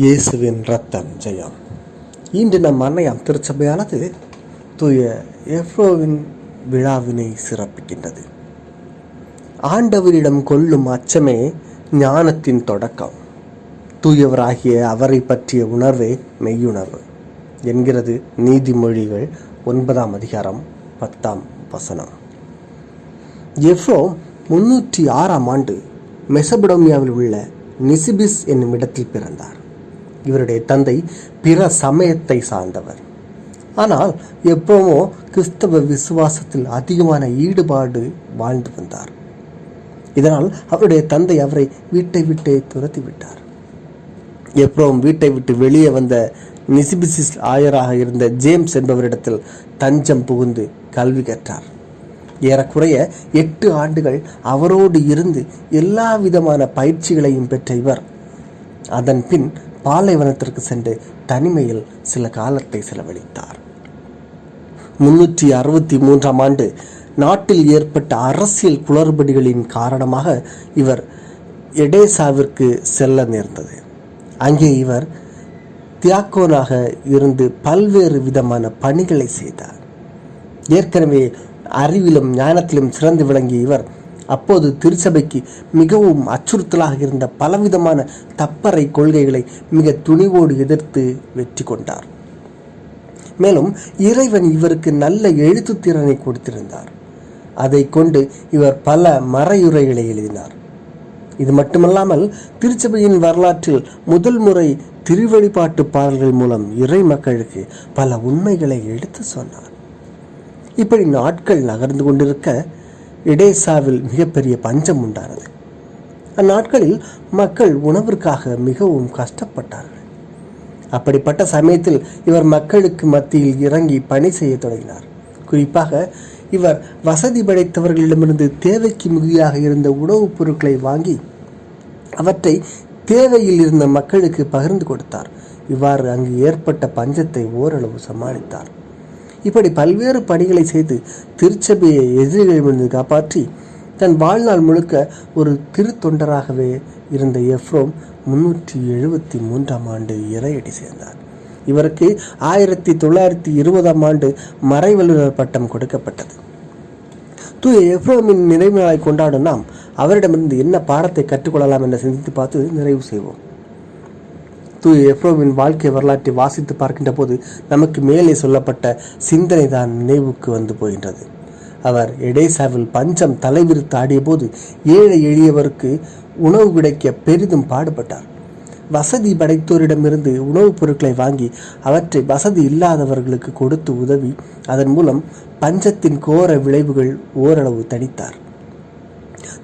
இயேசுவின் ரத்தம் ஜெயம். இன்று நம் அன்னையாம் திருச்சபையானது தூய எஃப்ரோவின் விழாவினை சிறப்பிக்கின்றது. ஆண்டவரிடம் கொள்ளும் அச்சமே ஞானத்தின் தொடக்கம். தூயவராகிய அவரை பற்றிய உணர்வே மெய்யுணர்வு என்கிறது நீதிமொழிகள் ஒன்பதாம் அதிகாரம் பத்தாம் வசனம். எஃப்ரோ முன்னூற்றி ஆறாம் ஆண்டு மெசபடோமியாவில் உள்ள நிசிபிஸ் என்னும் இடத்தில் பிறந்தார். இவருடைய தந்தை பிற சமயத்தை சார்ந்தவர். ஆனால் எப்போவோ கிறிஸ்தவ விசுவாசத்தில் அதிகமான ஈடுபாடு வாழ்ந்து வந்தார். இதனால் அவருடைய தந்தை அவரை வீட்டை விட்டே துரத்தி விட்டார். எப்ரோம் வீட்டை விட்டு வெளியே வந்த நிசிபிசிஸ் ஆயராக இருந்த ஜேம்ஸ் என்பவரிடத்தில் தஞ்சம் புகுந்து கல்வி கற்றார். ஏறக்குறைய எட்டு ஆண்டுகள் அவரோடு இருந்து எல்லா விதமான பயிற்சிகளையும் பெற்ற இவர். அதன் பின் பாலைவனத்திற்கு சென்று தனிமையில் சில காலத்தை செலவழித்தார். முன்னூற்றி அறுபத்தி மூன்றாம் ஆண்டு நாட்டில் ஏற்பட்ட அரசியல் குளறுபடிகளின் காரணமாக இவர் எடேசாவிற்கு செல்ல நேர்ந்தது. அங்கே இவர் தியாக்கோனாக இருந்து பல்வேறு விதமான பணிகளை செய்தார். ஏற்கனவே அறிவிலும் ஞானத்திலும் சிறந்து விளங்கிய இவர் அப்போது திருச்சபைக்கு மிகவும் அச்சுறுத்தலாக இருந்த பலவிதமான தப்பறை கொள்கைகளை மிக துணிவோடு எதிர்த்து வெற்றி கொண்டார். மேலும் இறைவன் இவருக்கு நல்ல எழுத்து திறனை கொடுத்திருந்தார். அதை கொண்டு இவர் பல மறையுரைகளை எழுதினார். இது மட்டுமல்லாமல் திருச்சபையின் வரலாற்றில் முதல் முறை திருவழிபாட்டு பாடல்கள் மூலம் இறை மக்களுக்கு பல உண்மைகளை எடுத்து சொன்னார். இப்படி நாட்கள் நகர்ந்து கொண்டிருக்க இடேசாவில் மிகப்பெரிய பஞ்சம் உண்டானது. அந்நாட்களில் மக்கள் உணவிற்காக மிகவும் கஷ்டப்பட்டார்கள். அப்படிப்பட்ட சமயத்தில் இவர் மக்களுக்கு மத்தியில் இறங்கி பணி செய்ய தொடங்கினார். குறிப்பாக இவர் வசதி படைத்தவர்களிடமிருந்து தேவைக்கு மிகுதியாக இருந்த உணவுப் பொருட்களை வாங்கி அவற்றை தேவையில் இருந்த மக்களுக்கு பகிர்ந்து கொடுத்தார். இவ்வாறு அங்கு ஏற்பட்ட பஞ்சத்தை ஓரளவு சமாளித்தார். இப்படி பல்வேறு பணிகளை செய்து திருச்சபையை எதிரிகளிடமிருந்து காப்பாற்றி தன் வாழ்நாள் முழுக்க ஒரு திருத்தொண்டராகவே இருந்த எஃப்ரோம் முன்னூற்றி எழுபத்தி மூன்றாம் ஆண்டு இறையடி சேர்ந்தார். இவருக்கு ஆயிரத்தி தொள்ளாயிரத்தி இருபதாம் ஆண்டு மறைவல்லுநர் பட்டம் கொடுக்கப்பட்டது. தூய எஃப்ரோமின் நினைவு நாளை கொண்டாடும் நாம் அவரிடமிருந்து என்ன பாடத்தை கற்றுக்கொள்ளலாம் என சிந்தித்து பார்த்து நிறைவு செய்வோம். தூய எப்ரோவின் வாழ்க்கை வரலாற்றை வாசித்து பார்க்கின்ற போது நமக்கு மேலே சொல்லப்பட்ட சிந்தனை தான் நினைவுக்கு வந்து போகின்றது. அவர் எடேசாவில் பஞ்சம் தலைவிரித்து ஆடிய போது ஏழை எளியவருக்கு உணவு கிடைக்க பெரிதும் பாடுபட்டார். வசதி படைத்தோரிடமிருந்து உணவுப் பொருட்களை வாங்கி அவற்றை வசதி இல்லாதவர்களுக்கு கொடுத்து உதவி அதன் மூலம் பஞ்சத்தின் கோர விளைவுகள் ஓரளவு தணித்தார்.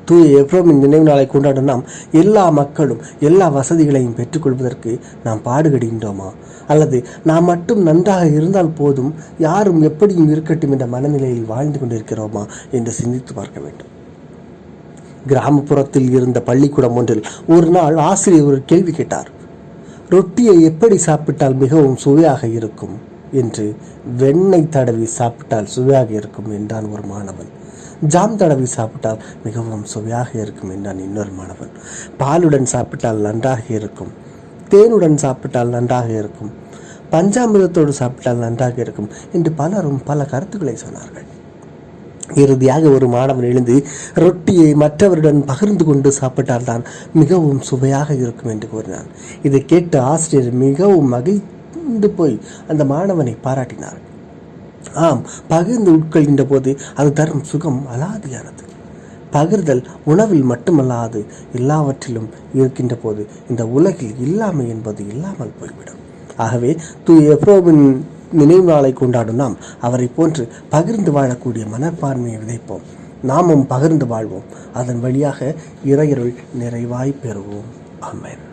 தூய எப்ரோமின் நினைவு நாளை கொண்டாடும் நாம் எல்லா மக்களும் எல்லா வசதிகளையும் பெற்றுக்கொள்வதற்கு நாம் பாடுபடுகின்றோமா? அல்லது நாம் மட்டும் நன்றாக இருந்தால் போதும் யாரும் எப்படியும் இருக்கட்டும் என்ற மனநிலையில் வாழ்ந்து கொண்டிருக்கிறோமா என்று சிந்தித்து பார்க்க வேண்டும். கிராமப்புறத்தில் இருந்த பள்ளிக்கூடம் ஒன்றில் ஒரு நாள் ஆசிரியர் ஒரு கேள்வி கேட்டார். ரொட்டியை எப்படி சாப்பிட்டால் மிகவும் சுவையாக இருக்கும்? என்று வெண்ணெய் தடவி சாப்பிட்டால் சுவையாக இருக்கும் என்றான் ஒரு மாணவன். ஜாம் தடவி சாப்பிட்டால் மிகவும் சுவையாக இருக்கும் என்றான் இன்னொரு மாணவன். பாலுடன் சாப்பிட்டால் நன்றாக இருக்கும். தேனுடன் சாப்பிட்டால் நன்றாக இருக்கும். பஞ்சாமிரத்தோடு சாப்பிட்டால் நன்றாக இருக்கும் என்று பலரும் பல கருத்துக்களை சொன்னார்கள். இறுதியாக ஒரு மாணவன் எழுந்து ரொட்டியை மற்றவருடன் பகிர்ந்து கொண்டு சாப்பிட்டால்தான் மிகவும் சுவையாக இருக்கும் என்று கூறினான். இதை கேட்டு ஆசிரியர் மிகவும் மகிழ்ந்து போய் அந்த மாணவனை பாராட்டினார். ஆம் பகிர்ந்து உட்கொள்கின்ற போது அது தரும் சுகம் அலாதியானது. பகிர்தல் உணவில் மட்டுமல்லாது எல்லாவற்றிலும் இருக்கின்ற போது இந்த உலகில் இல்லாமை என்பது இல்லாமல் போய்விடும். ஆகவே தூய எப்ரோவின் நினைவு நாளை கொண்டாடும் நாம் அவரை போன்று பகிர்ந்து வாழக்கூடிய மனப்பான்மையை விதைப்போம். நாமும் பகிர்ந்து வாழ்வோம். அதன் வழியாக இறையருள் நிறைவாய் பெறுவோம். ஆமென்.